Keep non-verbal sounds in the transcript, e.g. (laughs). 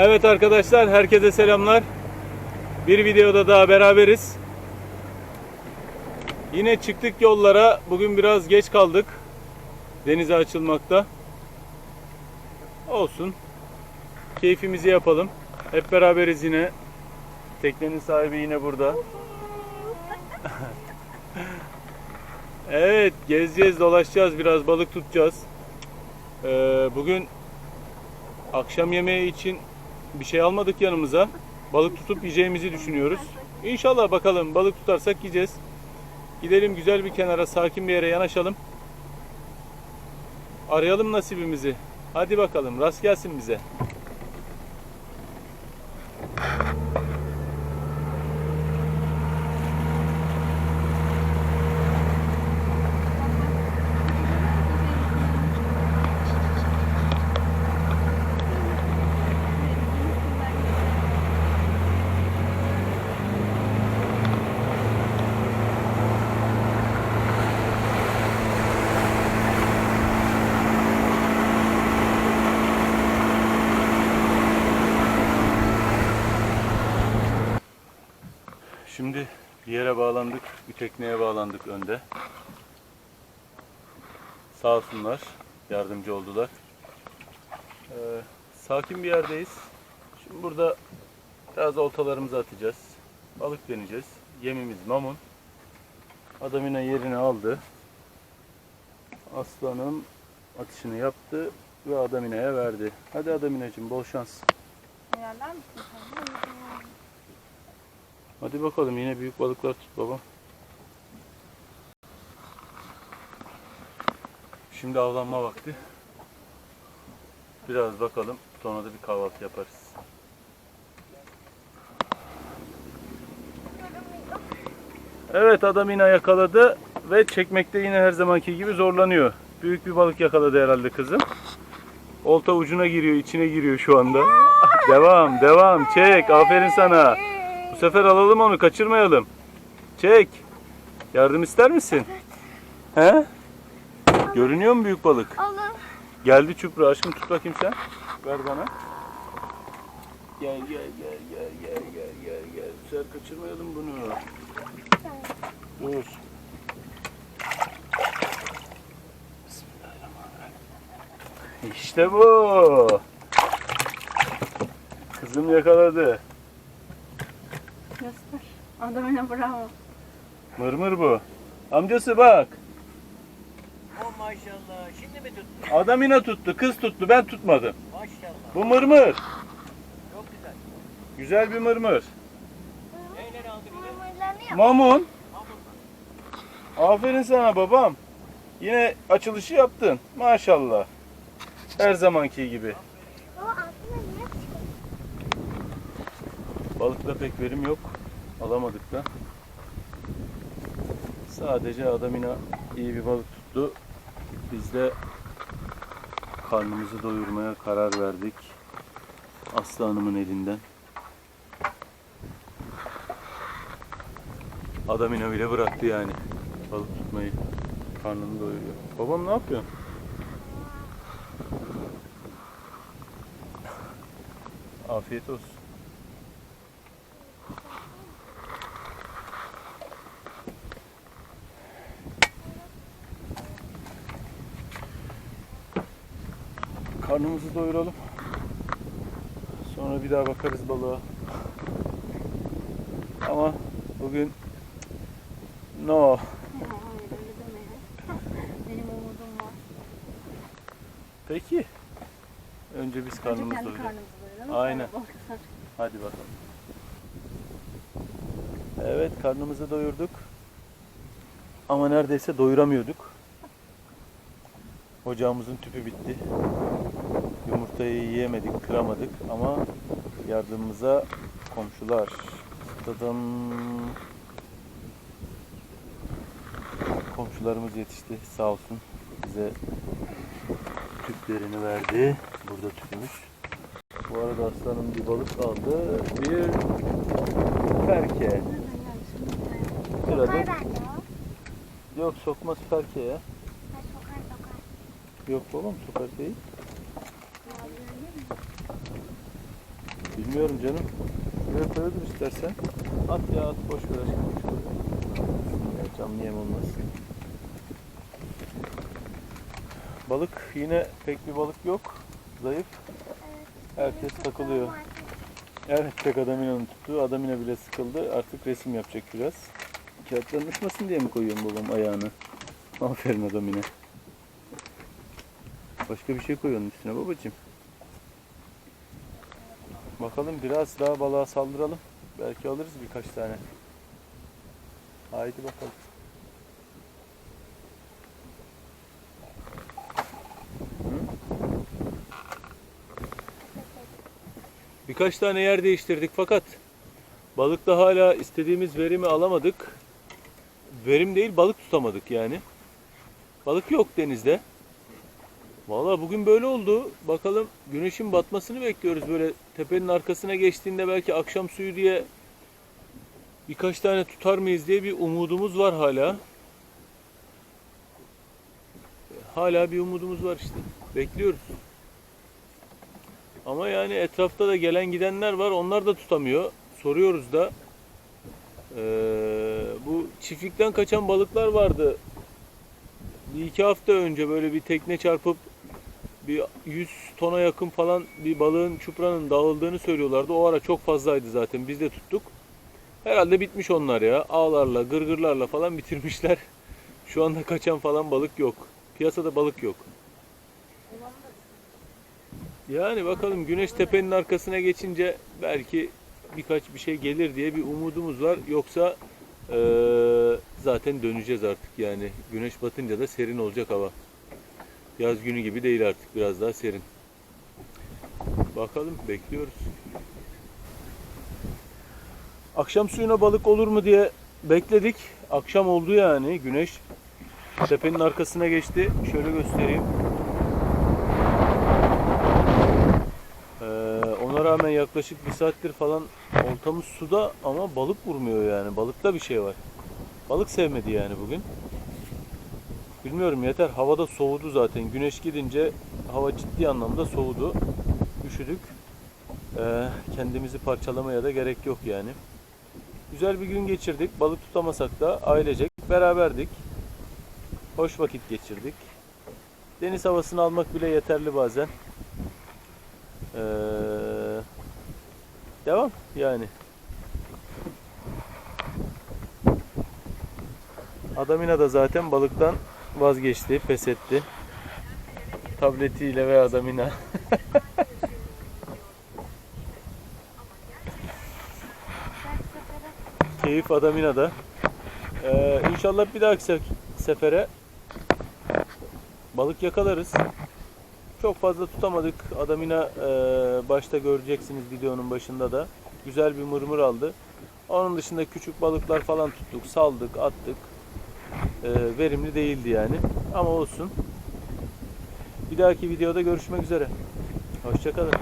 Evet arkadaşlar herkese selamlar. Bir videoda daha beraberiz. Yine çıktık yollara. Bugün biraz geç kaldık. Denize açılmakta. Olsun. Keyfimizi yapalım. Hep beraberiz yine. Teknenin sahibi yine burada. (laughs) evet gezeceğiz dolaşacağız biraz balık tutacağız. Ee, bugün akşam yemeği için bir şey almadık yanımıza. Balık tutup yiyeceğimizi düşünüyoruz. İnşallah bakalım balık tutarsak yiyeceğiz. Gidelim güzel bir kenara, sakin bir yere yanaşalım. Arayalım nasibimizi. Hadi bakalım rast gelsin bize. Şimdi bir yere bağlandık. Bir tekneye bağlandık önde. Sağ olsunlar. Yardımcı oldular. Ee, sakin bir yerdeyiz. Şimdi burada biraz oltalarımızı atacağız. Balık deneyeceğiz. Yemimiz mamun. Adam yine yerini aldı. Aslanım atışını yaptı ve Adamina'ya verdi. Hadi Adamina'cığım bol şans. Mısın sen? Hadi bakalım yine büyük balıklar tut baba. Şimdi avlanma vakti. Biraz bakalım sonra da bir kahvaltı yaparız. Evet adam yine yakaladı ve çekmekte yine her zamanki gibi zorlanıyor. Büyük bir balık yakaladı herhalde kızım. Olta ucuna giriyor, içine giriyor şu anda. devam, devam. Çek. Aferin sana. Bu sefer alalım onu, kaçırmayalım. Çek. Yardım ister misin? He? Görünüyor mu büyük balık? Alın. Geldi çupra aşkım tut bakayım sen. Ver bana. Gel gel gel gel gel gel gel gel. Sefer kaçırmayalım bunu. Dur. İşte bu. Kızım yakaladı. Göster. Adamına bravo. Mırmır bu. Amcası bak. Oh maşallah. Şimdi mi tuttun? Adam yine tuttu. Kız tuttu. Ben tutmadım. Maşallah. Bu mırmır. Çok güzel. Güzel bir mırmır. Neyleri aldı? Mamun. Aferin sana babam. Yine açılışı yaptın. Maşallah. Her zamanki gibi. Balıkta pek verim yok. Alamadık da. Sadece adam yine iyi bir balık tuttu. Biz de karnımızı doyurmaya karar verdik. Aslı Hanım'ın elinden. Adam yine bile bıraktı yani. Balık tutmayı. Karnını doyuruyor. Babam ne yapıyor? Afiyet olsun. Karnımızı doyuralım. Sonra bir daha bakarız balığa. Ama bugün no. Peki. Önce biz Önce karnımızı kendi doyuralım. doyuralım. Aynen. Hadi bakalım. Evet karnımızı doyurduk. Ama neredeyse doyuramıyorduk. Ocağımızın tüpü bitti. Yumurtayı yiyemedik, kıramadık ama yardımımıza komşular. Dadım. Komşularımız yetişti sağ olsun. Bize tüplerini verdi. Burada tüpümüz. Bu arada aslanım bir balık aldı. Bir ferke. Adet. Yok sokmaz ferke ya. Yok babam sokar değil. Bilmiyorum canım. Buraya koyabilir istersen. At ya at boş ver aşkım. boş ver. Ya, canlı yem olmaz. Balık yine pek bir balık yok. Zayıf. Herkes takılıyor. Evet tek Adamina'nın tuttuğu. Adamina bile sıkıldı. Artık resim yapacak biraz. Kağıtların uçmasın diye mi koyuyorsun babam ayağını? Aferin Adamina. Başka bir şey koyuyorsun üstüne babacığım. Bakalım biraz daha balığa saldıralım. Belki alırız birkaç tane. Haydi bakalım. Birkaç tane yer değiştirdik fakat balıkta hala istediğimiz verimi alamadık. Verim değil balık tutamadık yani. Balık yok denizde. Valla bugün böyle oldu. Bakalım güneşin batmasını bekliyoruz. Böyle tepenin arkasına geçtiğinde belki akşam suyu diye birkaç tane tutar mıyız diye bir umudumuz var hala. Hala bir umudumuz var işte. Bekliyoruz. Ama yani etrafta da gelen gidenler var. Onlar da tutamıyor. Soruyoruz da. Ee, bu çiftlikten kaçan balıklar vardı. Bir iki hafta önce böyle bir tekne çarpıp bir 100 tona yakın falan bir balığın çupranın dağıldığını söylüyorlardı. O ara çok fazlaydı zaten. Biz de tuttuk. Herhalde bitmiş onlar ya. Ağlarla, gırgırlarla falan bitirmişler. (laughs) Şu anda kaçan falan balık yok. Piyasada balık yok. Yani bakalım güneş tepenin arkasına geçince belki birkaç bir şey gelir diye bir umudumuz var. Yoksa eee, zaten döneceğiz artık yani. Güneş batınca da serin olacak hava. Yaz günü gibi değil artık biraz daha serin. Bakalım bekliyoruz. Akşam suyuna balık olur mu diye bekledik. Akşam oldu yani güneş tepenin arkasına geçti. Şöyle göstereyim. Ee, ona rağmen yaklaşık bir saattir falan oltamız suda ama balık vurmuyor yani. Balıkta bir şey var. Balık sevmedi yani bugün. Bilmiyorum yeter. Havada soğudu zaten. Güneş gidince hava ciddi anlamda soğudu. Üşüdük. Ee, kendimizi parçalamaya da gerek yok yani. Güzel bir gün geçirdik. Balık tutamasak da ailecek beraberdik. Hoş vakit geçirdik. Deniz havasını almak bile yeterli bazen. Ee, devam yani. Adamina da zaten balıktan vazgeçti, pes etti. Tabletiyle ve Adamina. (laughs) Keyif Adamina'da. Ee, inşallah bir dahaki sef- sefere balık yakalarız. Çok fazla tutamadık. Adamina e, başta göreceksiniz videonun başında da. Güzel bir mırmır aldı. Onun dışında küçük balıklar falan tuttuk, saldık, attık. E, verimli değildi yani. Ama olsun. Bir dahaki videoda görüşmek üzere. Hoşçakalın.